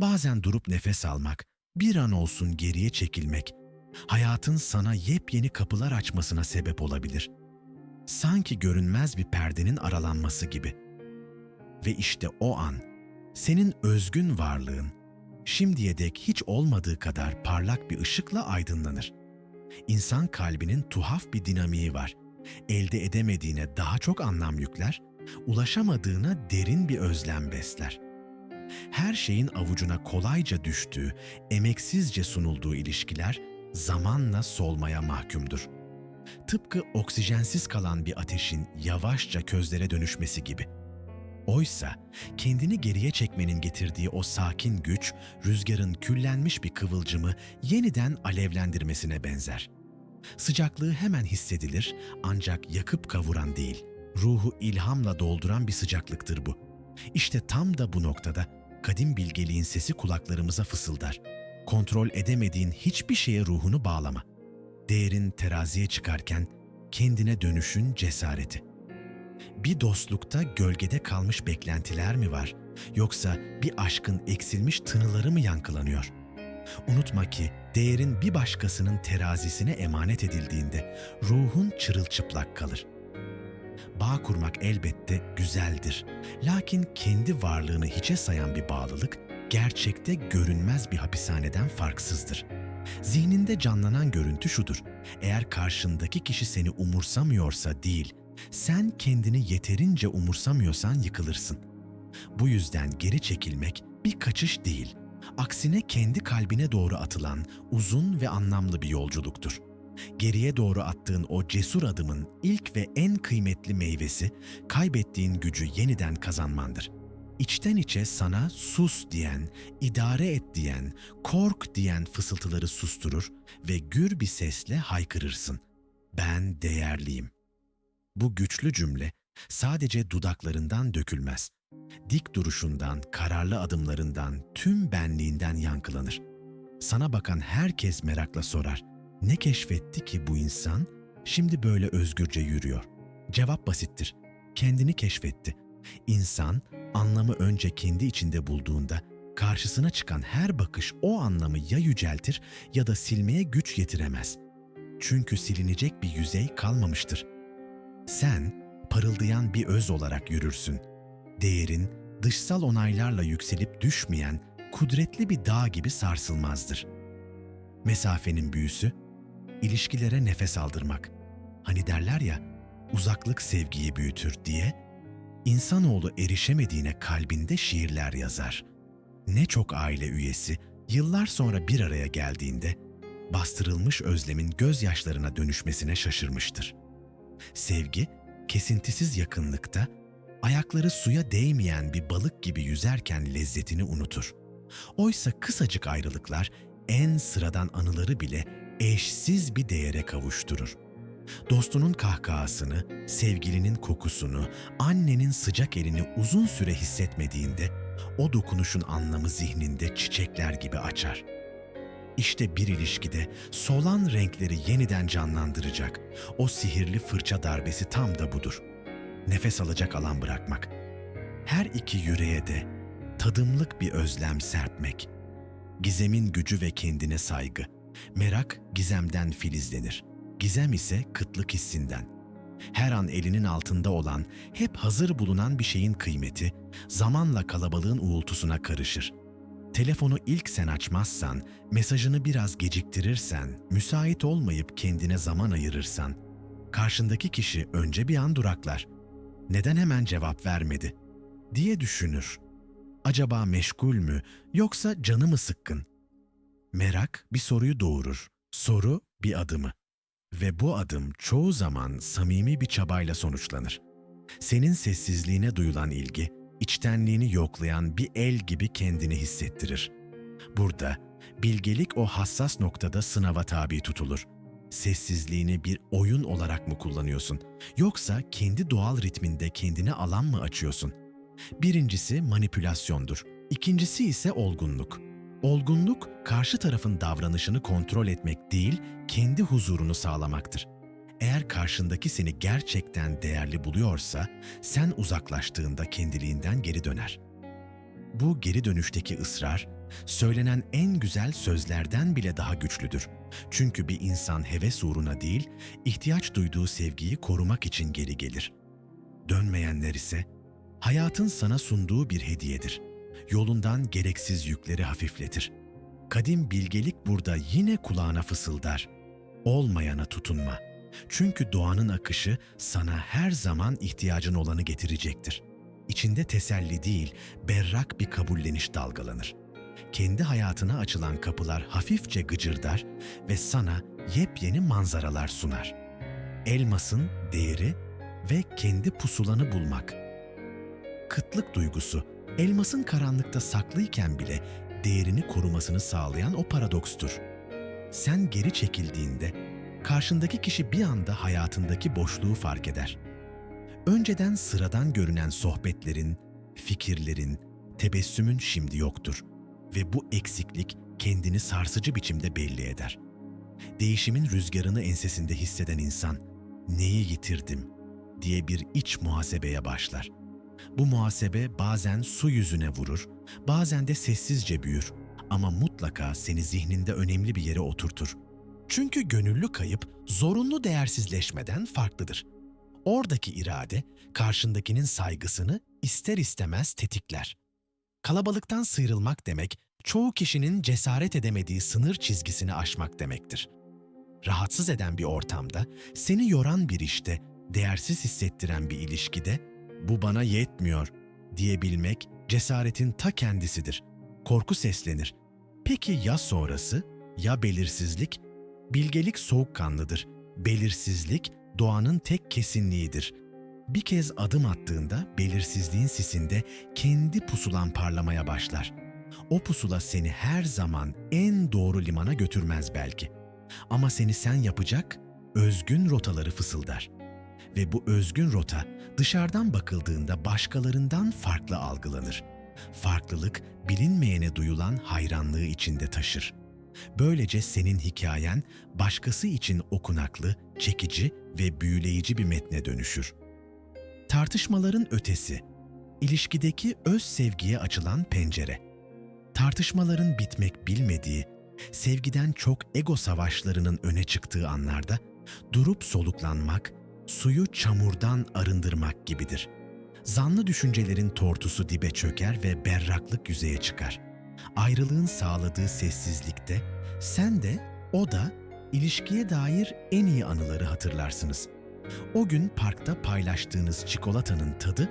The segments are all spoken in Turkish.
Bazen durup nefes almak, bir an olsun geriye çekilmek, hayatın sana yepyeni kapılar açmasına sebep olabilir. Sanki görünmez bir perdenin aralanması gibi. Ve işte o an, senin özgün varlığın, şimdiye dek hiç olmadığı kadar parlak bir ışıkla aydınlanır. İnsan kalbinin tuhaf bir dinamiği var. Elde edemediğine daha çok anlam yükler, ulaşamadığına derin bir özlem besler. Her şeyin avucuna kolayca düştüğü, emeksizce sunulduğu ilişkiler zamanla solmaya mahkumdur. Tıpkı oksijensiz kalan bir ateşin yavaşça közlere dönüşmesi gibi. Oysa kendini geriye çekmenin getirdiği o sakin güç, rüzgarın küllenmiş bir kıvılcımı yeniden alevlendirmesine benzer. Sıcaklığı hemen hissedilir ancak yakıp kavuran değil, ruhu ilhamla dolduran bir sıcaklıktır bu. İşte tam da bu noktada kadim bilgeliğin sesi kulaklarımıza fısıldar. Kontrol edemediğin hiçbir şeye ruhunu bağlama. Değerin teraziye çıkarken kendine dönüşün cesareti. Bir dostlukta gölgede kalmış beklentiler mi var? Yoksa bir aşkın eksilmiş tınıları mı yankılanıyor? Unutma ki değerin bir başkasının terazisine emanet edildiğinde ruhun çırılçıplak kalır. Bağ kurmak elbette güzeldir. Lakin kendi varlığını hiçe sayan bir bağlılık gerçekte görünmez bir hapishaneden farksızdır. Zihninde canlanan görüntü şudur. Eğer karşındaki kişi seni umursamıyorsa değil, sen kendini yeterince umursamıyorsan yıkılırsın. Bu yüzden geri çekilmek bir kaçış değil, aksine kendi kalbine doğru atılan uzun ve anlamlı bir yolculuktur. Geriye doğru attığın o cesur adımın ilk ve en kıymetli meyvesi kaybettiğin gücü yeniden kazanmandır. İçten içe sana sus diyen, idare et diyen, kork diyen fısıltıları susturur ve gür bir sesle haykırırsın. Ben değerliyim. Bu güçlü cümle sadece dudaklarından dökülmez. Dik duruşundan, kararlı adımlarından, tüm benliğinden yankılanır. Sana bakan herkes merakla sorar. Ne keşfetti ki bu insan şimdi böyle özgürce yürüyor? Cevap basittir. Kendini keşfetti. İnsan anlamı önce kendi içinde bulduğunda karşısına çıkan her bakış o anlamı ya yüceltir ya da silmeye güç yetiremez. Çünkü silinecek bir yüzey kalmamıştır. Sen parıldayan bir öz olarak yürürsün. Değerin dışsal onaylarla yükselip düşmeyen kudretli bir dağ gibi sarsılmazdır. Mesafenin büyüsü, ilişkilere nefes aldırmak. Hani derler ya, uzaklık sevgiyi büyütür diye, insanoğlu erişemediğine kalbinde şiirler yazar. Ne çok aile üyesi yıllar sonra bir araya geldiğinde bastırılmış özlemin gözyaşlarına dönüşmesine şaşırmıştır. Sevgi, kesintisiz yakınlıkta, ayakları suya değmeyen bir balık gibi yüzerken lezzetini unutur. Oysa kısacık ayrılıklar en sıradan anıları bile eşsiz bir değere kavuşturur. Dostunun kahkahasını, sevgilinin kokusunu, annenin sıcak elini uzun süre hissetmediğinde o dokunuşun anlamı zihninde çiçekler gibi açar. İşte bir ilişkide solan renkleri yeniden canlandıracak. O sihirli fırça darbesi tam da budur. Nefes alacak alan bırakmak. Her iki yüreğe de tadımlık bir özlem serpmek. Gizemin gücü ve kendine saygı. Merak gizemden filizlenir. Gizem ise kıtlık hissinden. Her an elinin altında olan, hep hazır bulunan bir şeyin kıymeti zamanla kalabalığın uğultusuna karışır. Telefonu ilk sen açmazsan, mesajını biraz geciktirirsen, müsait olmayıp kendine zaman ayırırsan, karşındaki kişi önce bir an duraklar. Neden hemen cevap vermedi? diye düşünür. Acaba meşgul mü yoksa canı mı sıkkın? Merak bir soruyu doğurur. Soru bir adımı. Ve bu adım çoğu zaman samimi bir çabayla sonuçlanır. Senin sessizliğine duyulan ilgi, içtenliğini yoklayan bir el gibi kendini hissettirir. Burada bilgelik o hassas noktada sınava tabi tutulur. Sessizliğini bir oyun olarak mı kullanıyorsun yoksa kendi doğal ritminde kendine alan mı açıyorsun? Birincisi manipülasyondur. İkincisi ise olgunluk. Olgunluk, karşı tarafın davranışını kontrol etmek değil, kendi huzurunu sağlamaktır. Eğer karşındaki seni gerçekten değerli buluyorsa, sen uzaklaştığında kendiliğinden geri döner. Bu geri dönüşteki ısrar, söylenen en güzel sözlerden bile daha güçlüdür. Çünkü bir insan heves uğruna değil, ihtiyaç duyduğu sevgiyi korumak için geri gelir. Dönmeyenler ise hayatın sana sunduğu bir hediyedir. Yolundan gereksiz yükleri hafifletir. Kadim bilgelik burada yine kulağına fısıldar. Olmayana tutunma. Çünkü doğanın akışı sana her zaman ihtiyacın olanı getirecektir. İçinde teselli değil, berrak bir kabulleniş dalgalanır. Kendi hayatına açılan kapılar hafifçe gıcırdar ve sana yepyeni manzaralar sunar. Elmasın değeri ve kendi pusulanı bulmak. Kıtlık duygusu, elmasın karanlıkta saklıyken bile değerini korumasını sağlayan o paradokstur. Sen geri çekildiğinde karşındaki kişi bir anda hayatındaki boşluğu fark eder. Önceden sıradan görünen sohbetlerin, fikirlerin, tebessümün şimdi yoktur ve bu eksiklik kendini sarsıcı biçimde belli eder. Değişimin rüzgarını ensesinde hisseden insan, neyi yitirdim diye bir iç muhasebeye başlar. Bu muhasebe bazen su yüzüne vurur, bazen de sessizce büyür ama mutlaka seni zihninde önemli bir yere oturtur. Çünkü gönüllü kayıp zorunlu değersizleşmeden farklıdır. Oradaki irade karşındakinin saygısını ister istemez tetikler. Kalabalıktan sıyrılmak demek, çoğu kişinin cesaret edemediği sınır çizgisini aşmak demektir. Rahatsız eden bir ortamda, seni yoran bir işte, değersiz hissettiren bir ilişkide, bu bana yetmiyor diyebilmek cesaretin ta kendisidir. Korku seslenir. Peki ya sonrası? Ya belirsizlik? Bilgelik soğukkanlıdır. Belirsizlik doğanın tek kesinliğidir. Bir kez adım attığında belirsizliğin sisinde kendi pusulan parlamaya başlar. O pusula seni her zaman en doğru limana götürmez belki. Ama seni sen yapacak özgün rotaları fısıldar. Ve bu özgün rota dışarıdan bakıldığında başkalarından farklı algılanır. Farklılık bilinmeyene duyulan hayranlığı içinde taşır. Böylece senin hikayen başkası için okunaklı, çekici ve büyüleyici bir metne dönüşür. Tartışmaların ötesi, ilişkideki öz sevgiye açılan pencere. Tartışmaların bitmek bilmediği, sevgiden çok ego savaşlarının öne çıktığı anlarda durup soluklanmak, suyu çamurdan arındırmak gibidir. Zanlı düşüncelerin tortusu dibe çöker ve berraklık yüzeye çıkar. Ayrılığın sağladığı sessizlikte sen de o da ilişkiye dair en iyi anıları hatırlarsınız. O gün parkta paylaştığınız çikolatanın tadı,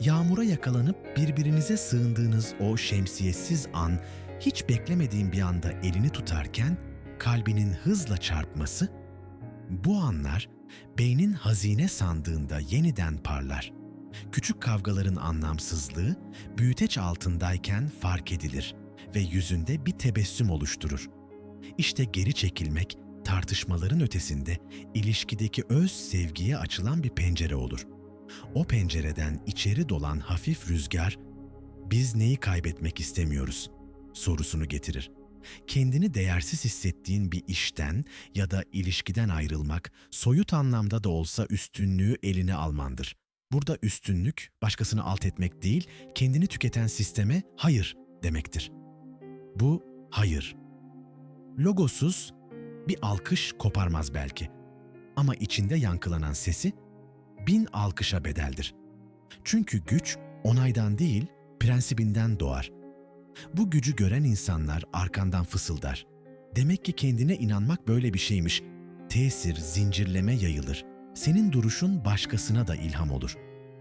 yağmura yakalanıp birbirinize sığındığınız o şemsiyesiz an, hiç beklemediğin bir anda elini tutarken kalbinin hızla çarpması, bu anlar beynin hazine sandığında yeniden parlar. Küçük kavgaların anlamsızlığı büyüteç altındayken fark edilir ve yüzünde bir tebessüm oluşturur. İşte geri çekilmek tartışmaların ötesinde ilişkideki öz sevgiye açılan bir pencere olur. O pencereden içeri dolan hafif rüzgar biz neyi kaybetmek istemiyoruz sorusunu getirir kendini değersiz hissettiğin bir işten ya da ilişkiden ayrılmak, soyut anlamda da olsa üstünlüğü eline almandır. Burada üstünlük, başkasını alt etmek değil, kendini tüketen sisteme hayır demektir. Bu hayır. Logosuz bir alkış koparmaz belki. Ama içinde yankılanan sesi bin alkışa bedeldir. Çünkü güç onaydan değil, prensibinden doğar. Bu gücü gören insanlar arkandan fısıldar. Demek ki kendine inanmak böyle bir şeymiş. Tesir, zincirleme yayılır. Senin duruşun başkasına da ilham olur.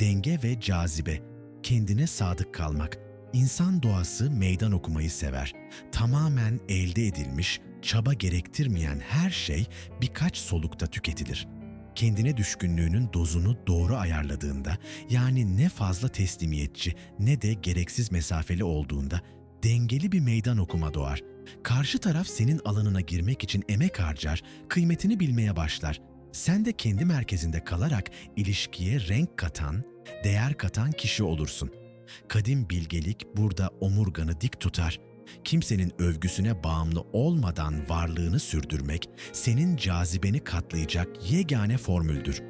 Denge ve cazibe, kendine sadık kalmak. İnsan doğası meydan okumayı sever. Tamamen elde edilmiş, çaba gerektirmeyen her şey birkaç solukta tüketilir. Kendine düşkünlüğünün dozunu doğru ayarladığında, yani ne fazla teslimiyetçi ne de gereksiz mesafeli olduğunda dengeli bir meydan okuma doğar. Karşı taraf senin alanına girmek için emek harcar, kıymetini bilmeye başlar. Sen de kendi merkezinde kalarak ilişkiye renk katan, değer katan kişi olursun. Kadim bilgelik burada omurganı dik tutar. Kimsenin övgüsüne bağımlı olmadan varlığını sürdürmek senin cazibeni katlayacak yegane formüldür.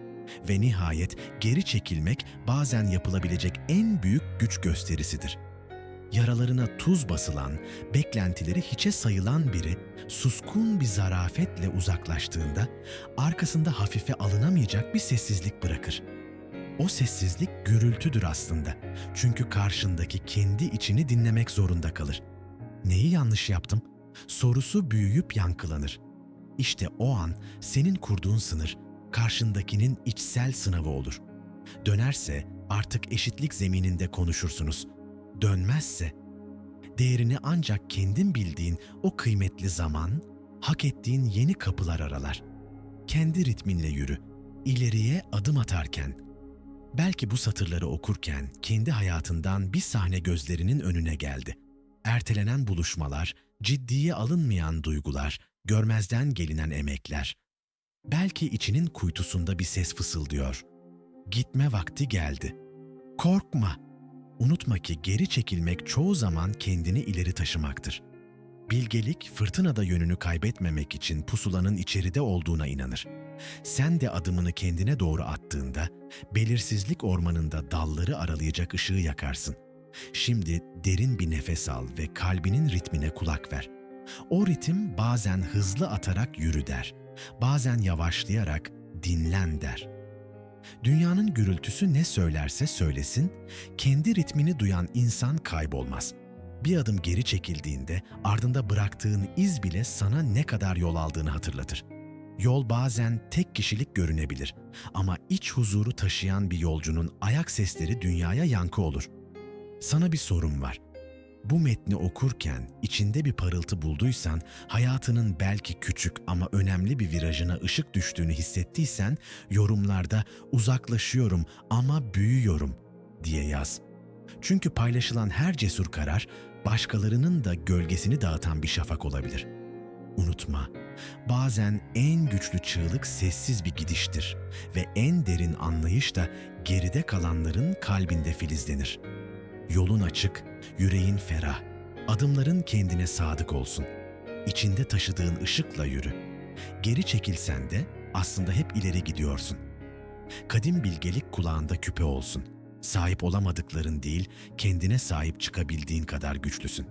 Ve nihayet geri çekilmek bazen yapılabilecek en büyük güç gösterisidir.'' Yaralarına tuz basılan, beklentileri hiçe sayılan biri suskun bir zarafetle uzaklaştığında arkasında hafife alınamayacak bir sessizlik bırakır. O sessizlik gürültüdür aslında. Çünkü karşındaki kendi içini dinlemek zorunda kalır. Neyi yanlış yaptım? Sorusu büyüyüp yankılanır. İşte o an senin kurduğun sınır karşındakinin içsel sınavı olur. Dönerse artık eşitlik zemininde konuşursunuz. Dönmezse değerini ancak kendin bildiğin o kıymetli zaman, hak ettiğin yeni kapılar aralar. Kendi ritminle yürü. İleriye adım atarken. Belki bu satırları okurken kendi hayatından bir sahne gözlerinin önüne geldi. Ertelenen buluşmalar, ciddiye alınmayan duygular, görmezden gelinen emekler. Belki içinin kuytusunda bir ses fısıldıyor. Gitme vakti geldi. Korkma. Unutma ki geri çekilmek çoğu zaman kendini ileri taşımaktır. Bilgelik fırtınada yönünü kaybetmemek için pusulanın içeride olduğuna inanır. Sen de adımını kendine doğru attığında belirsizlik ormanında dalları aralayacak ışığı yakarsın. Şimdi derin bir nefes al ve kalbinin ritmine kulak ver. O ritim bazen hızlı atarak yürü der, bazen yavaşlayarak dinlen der. Dünyanın gürültüsü ne söylerse söylesin, kendi ritmini duyan insan kaybolmaz. Bir adım geri çekildiğinde ardında bıraktığın iz bile sana ne kadar yol aldığını hatırlatır. Yol bazen tek kişilik görünebilir ama iç huzuru taşıyan bir yolcunun ayak sesleri dünyaya yankı olur. Sana bir sorum var. Bu metni okurken içinde bir parıltı bulduysan, hayatının belki küçük ama önemli bir virajına ışık düştüğünü hissettiysen, yorumlarda uzaklaşıyorum ama büyüyorum diye yaz. Çünkü paylaşılan her cesur karar başkalarının da gölgesini dağıtan bir şafak olabilir. Unutma, bazen en güçlü çığlık sessiz bir gidiştir ve en derin anlayış da geride kalanların kalbinde filizlenir. Yolun açık, yüreğin ferah, adımların kendine sadık olsun. İçinde taşıdığın ışıkla yürü. Geri çekilsen de aslında hep ileri gidiyorsun. Kadim bilgelik kulağında küpe olsun. Sahip olamadıkların değil, kendine sahip çıkabildiğin kadar güçlüsün.